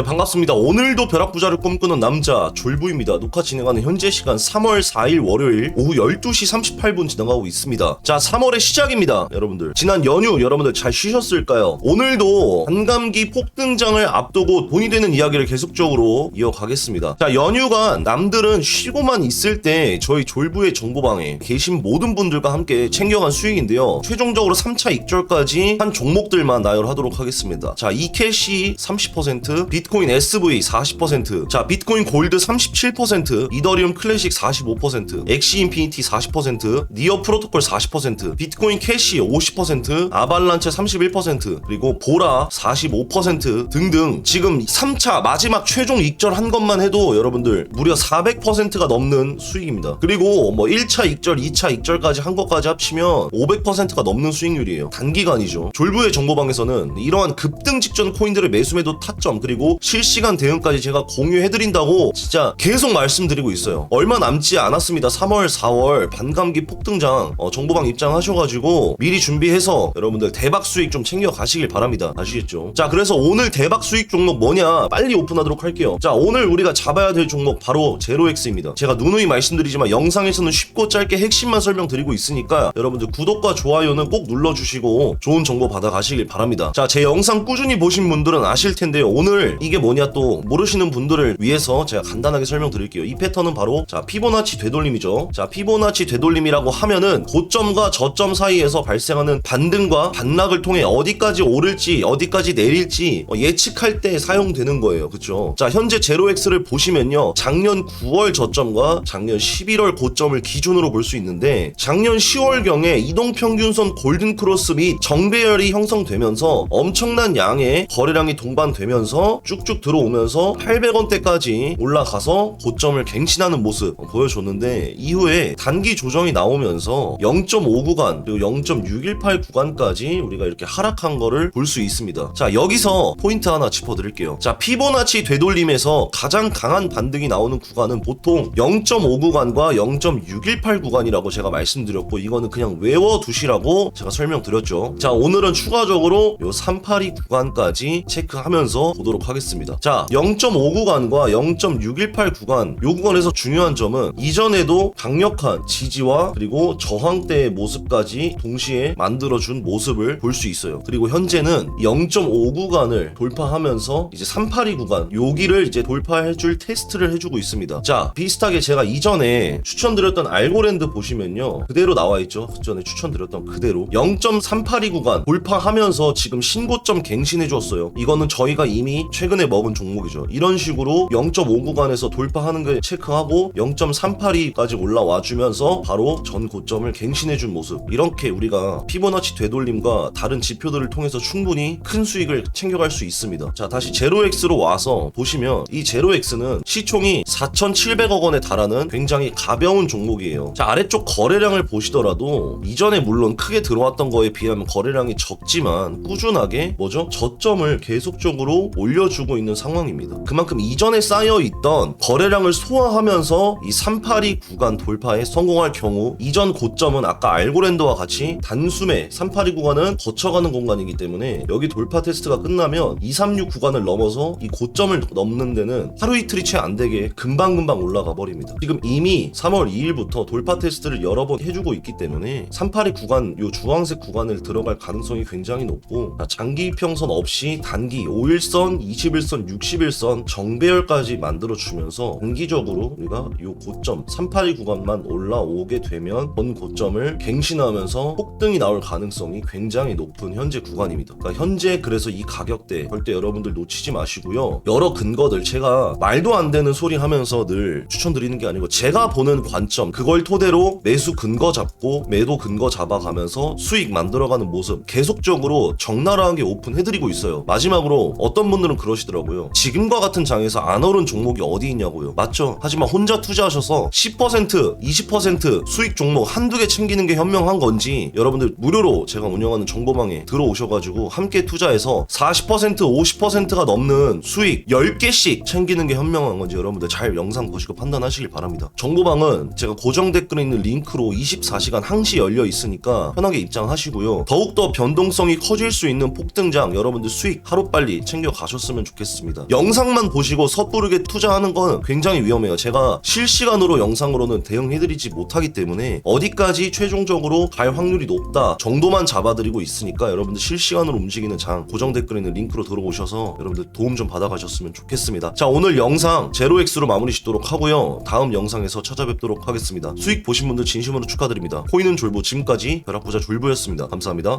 네 반갑습니다. 오늘도 벼락부자를 꿈꾸는 남자 졸부입니다. 녹화 진행하는 현재 시간 3월 4일 월요일 오후 12시 38분 지나가고 있습니다. 자 3월의 시작입니다. 여러분들 지난 연휴 여러분들 잘 쉬셨을까요? 오늘도 한감기 폭등장을 앞두고 돈이 되는 이야기를 계속적으로 이어가겠습니다. 자 연휴가 남들은 쉬고만 있을 때 저희 졸부의 정보방에 계신 모든 분들과 함께 챙겨간 수익인데요. 최종적으로 3차 익절까지 한 종목들만 나열하도록 하겠습니다. 자 이캐시 30% 비트 코인 SV 40%, 자 비트코인 골드 37%, 이더리움 클래식 45%, 엑시 인피니티 40%, 니어 프로토콜 40%, 비트코인 캐시 50%, 아발란체 31%, 그리고 보라 45% 등등 지금 3차 마지막 최종 익절한 것만 해도 여러분들 무려 400%가 넘는 수익입니다. 그리고 뭐 1차 익절, 2차 익절까지 한 것까지 합치면 500%가 넘는 수익률이에요. 단기간이죠. 졸부의 정보방에서는 이러한 급등 직전 코인들의 매수매도 타점 그리고 실시간 대응까지 제가 공유해드린다고 진짜 계속 말씀드리고 있어요. 얼마 남지 않았습니다. 3월, 4월 반감기 폭등장 어, 정보방 입장하셔가지고 미리 준비해서 여러분들 대박 수익 좀 챙겨 가시길 바랍니다. 아시겠죠? 자, 그래서 오늘 대박 수익 종목 뭐냐 빨리 오픈하도록 할게요. 자, 오늘 우리가 잡아야 될 종목 바로 제로엑스입니다. 제가 누누이 말씀드리지만 영상에서는 쉽고 짧게 핵심만 설명드리고 있으니까 여러분들 구독과 좋아요는 꼭 눌러주시고 좋은 정보 받아 가시길 바랍니다. 자, 제 영상 꾸준히 보신 분들은 아실 텐데요. 오늘 이게 뭐냐 또 모르시는 분들을 위해서 제가 간단하게 설명드릴게요. 이 패턴은 바로 자 피보나치 되돌림이죠. 자 피보나치 되돌림이라고 하면은 고점과 저점 사이에서 발생하는 반등과 반락을 통해 어디까지 오를지 어디까지 내릴지 어, 예측할 때 사용되는 거예요. 그쵸? 자 현재 제로엑스를 보시면요. 작년 9월 저점과 작년 11월 고점을 기준으로 볼 수 있는데 작년 10월경에 이동평균선 골든크로스 및 정배열이 형성되면서 엄청난 양의 거래량이 동반되면서 쭉쭉 들어오면서 800원대까지 올라가서 고점을 갱신하는 모습 보여줬는데 이후에 단기 조정이 나오면서 0.5 구간 그리고 0.618 구간까지 우리가 이렇게 하락한 거를 볼 수 있습니다. 자 여기서 포인트 하나 짚어드릴게요. 자 피보나치 되돌림에서 가장 강한 반등이 나오는 구간은 보통 0.5 구간과 0.618 구간이라고 제가 말씀드렸고 이거는 그냥 외워두시라고 제가 설명드렸죠. 자 오늘은 추가적으로 요382 구간까지 체크하면서 보도록 하겠습니다. 자 0.5 구간과 0.618 구간 요 구간에서 중요한 점은 이전에도 강력한 지지와 그리고 저항대의 모습까지 동시에 만들어준 모습을 볼 수 있어요. 그리고 현재는 0.5 구간을 돌파하면서 이제 382 구간 여기를 이제 돌파해줄 테스트를 해주고 있습니다. 자 비슷하게 제가 이전에 추천드렸던 알고랜드 보시면요 그대로 나와 있죠. 그 전에 추천드렸던 그대로 0.382 구간 돌파하면서 지금 신고점 갱신해 줬어요. 이거는 저희가 이미 최근 에 먹은 종목이죠. 이런 식으로 0.5 구간에서 돌파하는 걸 체크하고 0.382까지 올라와 주면서 바로 전 고점을 갱신해 준 모습. 이렇게 우리가 피보나치 되돌림과 다른 지표들을 통해서 충분히 큰 수익을 챙겨갈 수 있습니다. 자, 다시 제로엑스로 와서 보시면 이 제로엑스는 시총이 4,700억 원에 달하는 굉장히 가벼운 종목이에요. 자, 아래쪽 거래량을 보시더라도 이전에 물론 크게 들어왔던 거에 비하면 거래량이 적지만 꾸준하게 뭐죠? 저점을 계속적으로 올려주 고 있는 상황입니다. 그만큼 이전에 쌓여 있던 거래량을 소화하면서 이 382 구간 돌파에 성공할 경우 이전 고점은 아까 알고랜드와 같이 단숨에 382 구간은 거쳐가는 공간이기 때문에 여기 돌파 테스트가 끝나면 236 구간을 넘어서 이 고점을 넘는 데는 하루 이틀이 채 안 되게 금방금방 올라가 버립니다. 지금 이미 3월 2일부터 돌파 테스트를 여러 번 해주고 있기 때문에 382 구간 요 주황색 구간을 들어갈 가능성이 굉장히 높고 자, 장기 이평선 없이 단기 5일선, 21선, 61선 정배열까지 만들어 주면서 단기적으로 우리가 요 고점 382 구간만 올라오게 되면 본 고점을 갱신하면서 폭등이 나올 가능성이 굉장히 높은 현재 구간입니다. 그러니까 현재 그래서 이 가격대 절대 여러분들 놓치지 마시고요. 여러 근거들 제가 말도 안 되는 소리 하면서 늘 추천드리는 게 아니고 제가 보는 관점 그걸 토대로 매수 근거 잡고 매도 근거 잡아가면서 수익 만들어가는 모습 계속적으로 적나라하게 오픈해드리고 있어요. 마지막으로 어떤 분들은 그러시 더라고요. 지금과 같은 장에서 안 오른 종목이 어디 있냐고요. 맞죠? 하지만 혼자 투자하셔서 10% 20% 수익 종목 한두 개 챙기는 게 현명한 건지 여러분들 무료로 제가 운영하는 정보망에 들어오셔가지고 함께 투자해서 40% 50%가 넘는 수익 10개씩 챙기는 게 현명한 건지 여러분들 잘 영상 보시고 판단하시길 바랍니다. 정보방은 제가 고정 댓글에 있는 링크로 24시간 항시 열려 있으니까 편하게 입장하시고요. 더욱더 변동성이 커질 수 있는 폭등장 여러분들 수익 하루빨리 챙겨 가셨으면 좋겠습니다. 영상만 보시고 섣부르게 투자하는 건 굉장히 위험해요. 제가 실시간으로 영상으로는 대응해드리지 못하기 때문에 어디까지 최종적으로 갈 확률이 높다 정도만 잡아드리고 있으니까 여러분들 실시간으로 움직이는 장 고정 댓글에 있는 링크로 들어오셔서 여러분들 도움 좀 받아가셨으면 좋겠습니다. 자 오늘 영상 제로엑스로 마무리 짓도록 하고요. 다음 영상에서 찾아뵙도록 하겠습니다. 수익 보신 분들 진심으로 축하드립니다. 코인은 졸부 지금까지 벼락부자 졸부였습니다. 감사합니다.